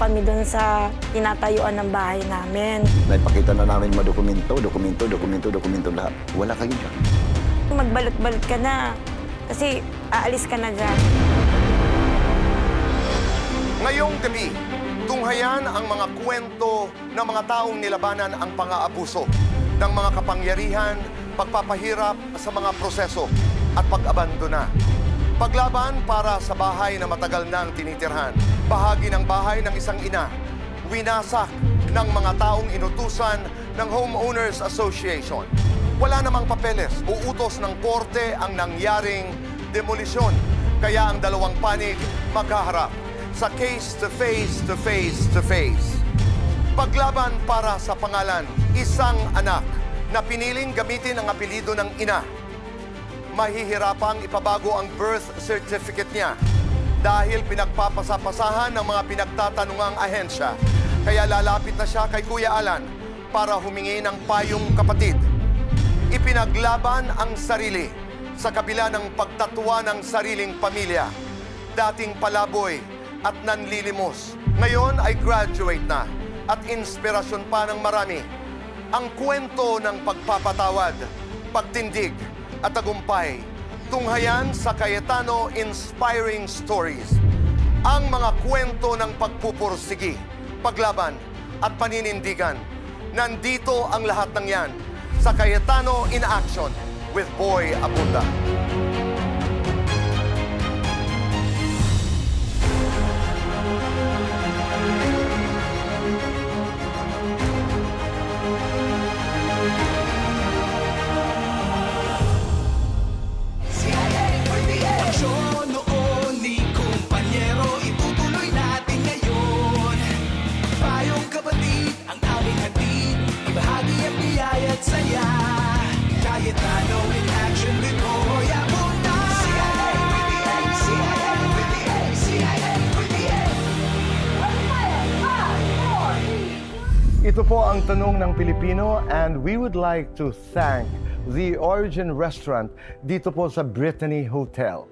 kami doon sa tinatayuan ng bahay namin. Naipakita na namin mga dokumento, dokumento, dokumento, dokumento lahat. Wala kayo dyan. Magbalot-balot ka na kasi aalis ka na dyan. Ngayong gabi, tunghayan ang mga kwento ng mga taong nilabanan ang pang-aabuso ng mga kapangyarihan, pagpapahirap sa mga proseso at pag-abandona. Paglaban para sa bahay na matagal nang tinitirhan. Bahagi ng bahay ng isang ina. Winasak ng mga taong inutusan ng Homeowners Association. Wala namang papeles o utos ng korte ang nangyaring demolisyon. Kaya ang dalawang panig magkaharap sa case to face to face to face. Paglaban para sa pangalan, isang anak na piniling gamitin ang apelido ng ina. Mahihirapang ipabago ang birth certificate niya dahil pinagpapasapasahan ng mga pinagtatanungang ahensya. Kaya lalapit na siya kay Kuya Alan para humingi ng payong kapatid. Ipinaglaban ang sarili sa kabila ng pagtatwa ng sariling pamilya. Dating palaboy at nanlilimos. Ngayon ay graduate na at inspirasyon pa ng marami. Ang kwento ng pagpapatawad, pagtindig at tagumpay. Tunghayan sa Cayetano Inspiring Stories. Ang mga kwento ng pagpupursigi, paglaban at paninindigan. Nandito ang lahat ng yan sa Cayetano in Action with Boy Abunda. Ito po ang tanong ng Pilipino and we would like to thank the Origin Restaurant dito po sa Brittany Hotel.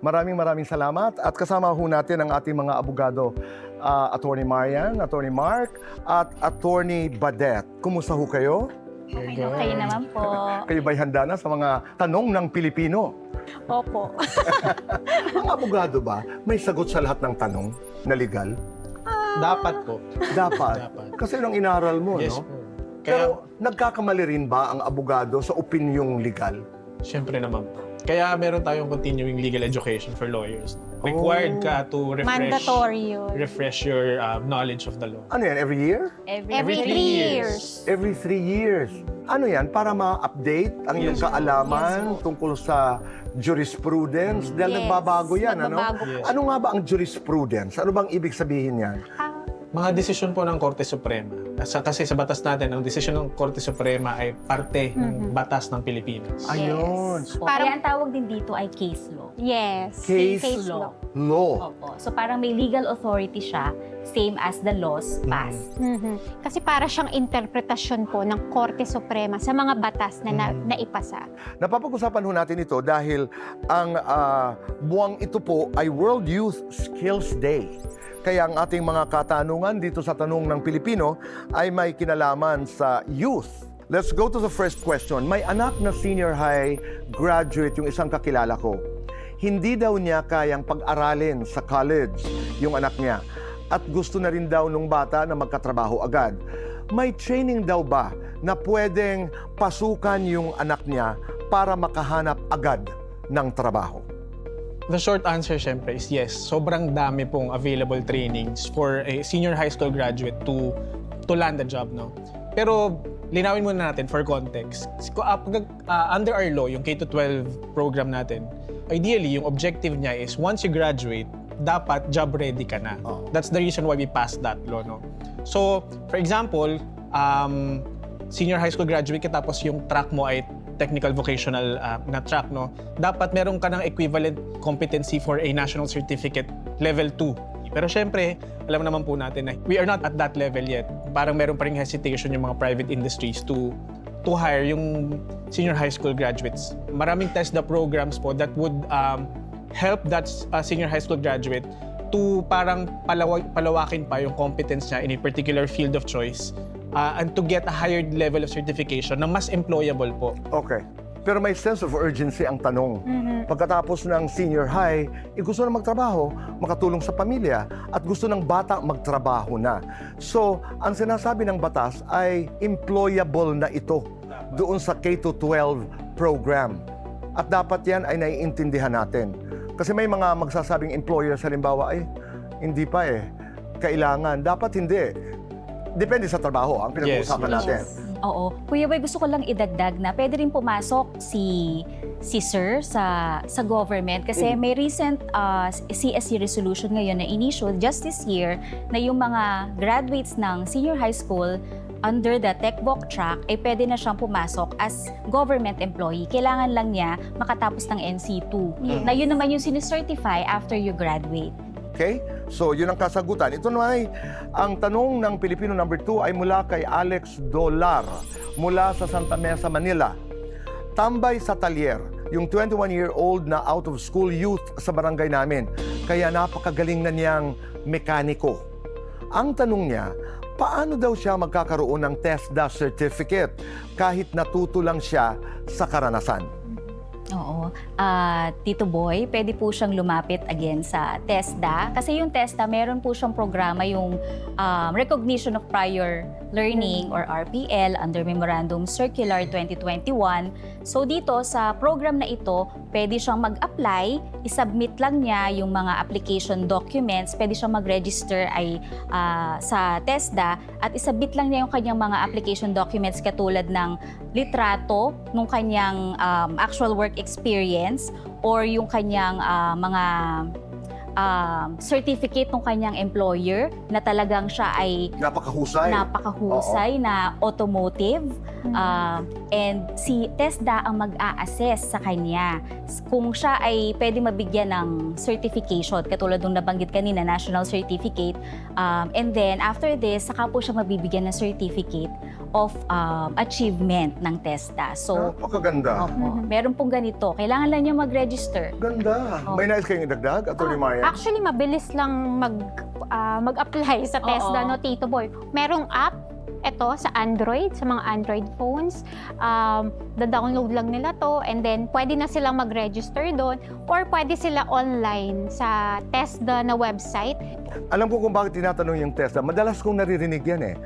Maraming maraming salamat at kasama ho natin ang ating mga abogado, ah, Attorney Marian, Attorney Mark at Attorney Badet. Kumusta ho kayo? Okay, okay naman po. Kayo ba'y handa na sa mga tanong ng Pilipino? Opo. Ang abogado ba may sagot sa lahat ng tanong na legal? Dapat po. Dapat. Dapat. Kasi nung inaral mo, Yes no? po. Kaya, Pero nagkakamali rin ba ang abogado sa opinyong legal? syempre naman po. Kaya meron tayong continuing legal education for lawyers. Required Oh. ka to refresh Mandatory yun. refresh your um, knowledge of the law. Ano yan, every year? Every, Every three three years. Every three years. Ano yan? Para ma-update ang iyong Yes. kaalaman tungkol sa jurisprudence? Dahil Yes. nagbabago yan, Nagbabago ano? po. Ano nga ba ang jurisprudence? Ano bang ibig sabihin yan? Mga desisyon po ng Korte Suprema. Sa- Kasi sa batas natin, ang desisyon ng Korte Suprema ay parte ng batas ng Pilipinas. Ayun. Yes. Parang Parang, ang tawag din dito ay case law. yes. Case law. Law. Opo. So parang may legal authority siya, same as the laws passed. Mhm. Kasi para siyang interpretasyon po ng Korte Suprema sa mga batas na, na naipasa. Napapag-usapan ho natin ito dahil ang ah, buwang ito po ay World Youth Skills Day. Kaya ang ating mga katanungan dito sa Tanong ng Pilipino ay may kinalaman sa youth. Let's go to the first question. May anak na senior high graduate yung isang kakilala ko. Hindi daw niya kayang pag-aralin sa college yung anak niya at gusto na rin daw nung bata na magkatrabaho agad. May training daw ba na pwedeng pasukan yung anak niya para makahanap agad ng trabaho? The short answer, syempre, is yes. Sobrang dami pong available trainings for a senior high school graduate to to land a job, no? Pero linawin muna natin for context. Ah, under our law, yung K-12 program natin, ideally, yung objective niya is once you graduate, dapat job ready ka na. Oo. That's the reason why we passed that law, no? So, for example, um, senior high school graduate ka tapos yung track mo ay technical vocational uh, na track, no? Dapat meron ka ng equivalent competency for a national certificate level 2. Pero syempre, alam naman po natin na we are not at that level yet. Parang meron pa ring hesitation yung mga private industries to to hire yung senior high school graduates. Maraming TESDA programs po that would um, help that uh, senior high school graduate to parang palawa, palawakin pa yung competence niya in a particular field of choice uh, and to get a higher level of certification na mas employable po. Okay. Pero may sense of urgency ang tanong. Pagkatapos ng senior high, eh gusto na magtrabaho, makatulong sa pamilya, at gusto ng bata magtrabaho na. So, ang sinasabi ng batas ay employable na ito doon sa K-12 program. At dapat yan ay naiintindihan natin. Kasi may mga magsasabing employers, halimbawa, ay, hindi pa eh. Kailangan. Dapat hindi. Depende sa trabaho, ang pinag-uusapan Yes, yes. natin. Oo. Kuya Boy, gusto ko lang idagdag na pwede rin pumasok si si Sir sa sa government kasi may recent uh, CSC resolution ngayon na initial just this year na yung mga graduates ng senior high school under the TechVoc track ay pwede na siyang pumasok as government employee. Kailangan lang niya makatapos ng NC2. Na yun naman yung sinicertify after you graduate. Okay? So, yun ang kasagutan. Ito naman ay, ang tanong ng Pilipino number 2 ay mula kay Alex Dolar mula sa Santa Mesa, Manila. Tambay sa talyer, yung 21-year-old na out-of-school youth sa barangay namin. Kaya napakagaling na niyang mekaniko. Ang tanong niya, paano daw siya magkakaroon ng TESDA certificate kahit natuto lang siya sa karanasan? Oo. Ah, Tito Boy, pwede po siyang lumapit again sa TESDA. Kasi yung TESDA, meron po siyang programa yung um, Recognition of Prior Learning or RPL under Memorandum Circular 2021. So dito sa program na ito, pwede siyang mag-apply, isubmit lang niya yung mga application documents, pwede siyang mag-register ay ah, sa TESDA at isubmit lang niya yung kanyang mga application documents katulad ng litrato nung kanyang um, actual work experience or yung kanyang ah, mga um, certificate ng kanyang employer na talagang siya ay Napakahusay. napakahusay na automotive ah, and si TESDA ang mag-a-assess sa kanya kung siya ay pwede mabigyan ng certification katulad nung nabanggit kanina national certificate um, and then after this saka po siya mabibigyan ng certificate of um, achievement ng TESDA so Napakaganda. opo, meron pong ganito kailangan lang niya mag-register Ganda. Oh. May nais kayong idagdag, Atty. Ah, Marian? Actually, mabilis lang mag, ah, mag-apply sa TESDA, no, Tito Boy. Merong app, ito sa Android, sa mga Android phones. Um, da-download lang nila to and then pwede na silang mag-register doon or pwede sila online sa TESDA na website. Alam ko kung bakit tinatanong yung TESDA. Madalas kong naririnig yan eh.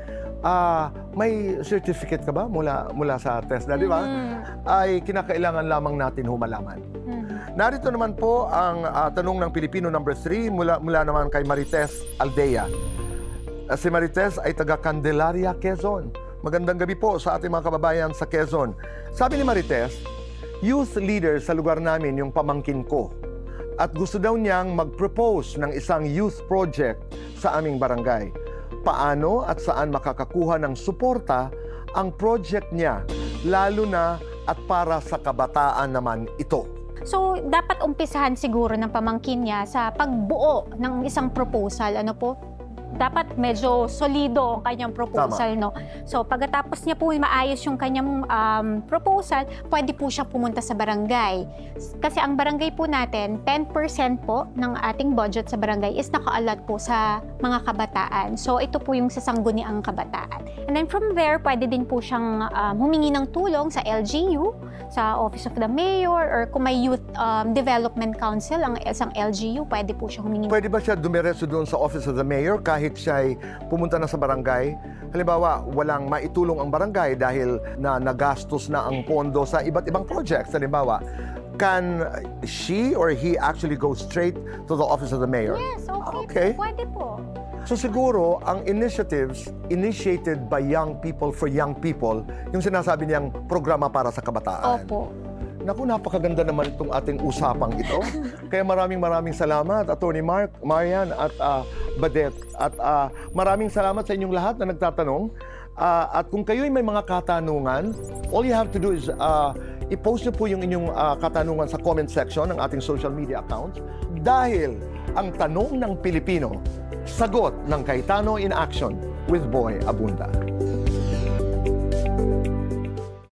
Ah, may certificate ka ba mula mula sa TESDA, di ba? Mm. Ay kinakailangan lamang natin humalaman. Mhm. Narito naman po ang ah, tanong ng Pilipino number 3 mula mula naman kay Marites Aldea. Ah, si Marites ay taga Candelaria, Quezon. Magandang gabi po sa ating mga kababayan sa Quezon. Sabi ni Marites, youth leader sa lugar namin yung pamangkin ko. At gusto daw niyang mag-propose ng isang youth project sa aming barangay. Paano at saan makakakuha ng suporta ang project niya, lalo na at para sa kabataan naman ito. So, dapat umpisahan siguro ng pamangkin niya sa pagbuo ng isang proposal. Ano po? Dapat medyo solido ang kanyang proposal, no? So, pagkatapos niya po maayos yung kanyang um, proposal, pwede po siya pumunta sa barangay. Kasi ang barangay po natin, 10% po ng ating budget sa barangay is naka-allot po sa mga kabataan. So, ito po yung sasangguniang kabataan. And then from there, pwede din po siyang um, humingi ng tulong sa LGU, sa Office of the Mayor, or kung may Youth um, Development Council, ang isang LGU, pwede po siya humingi. Pwede ba siya dumiretso doon sa Office of the Mayor kahit siya ay pumunta na sa barangay? Halimbawa, walang maitulong ang barangay dahil na nagastos na ang pondo sa iba't ibang projects. Halimbawa, can she or he actually go straight to the Office of the Mayor? Yes, okay. Okay. Pwede po. So siguro, ang initiatives initiated by young people for young people, yung sinasabi niyang programa para sa kabataan. Opo. Naku, napakaganda naman itong ating usapang ito. Kaya maraming maraming salamat, Attorney Mark, Marian at ah, Badet. At ah, maraming salamat sa inyong lahat na nagtatanong. Ah, at kung kayo'y may mga katanungan, all you have to do is ah, i-post niyo po yung inyong ah, katanungan sa comment section ng ating social media accounts. Dahil ang tanong ng Pilipino, sagot ng Kaitano in Action with Boy Abunda.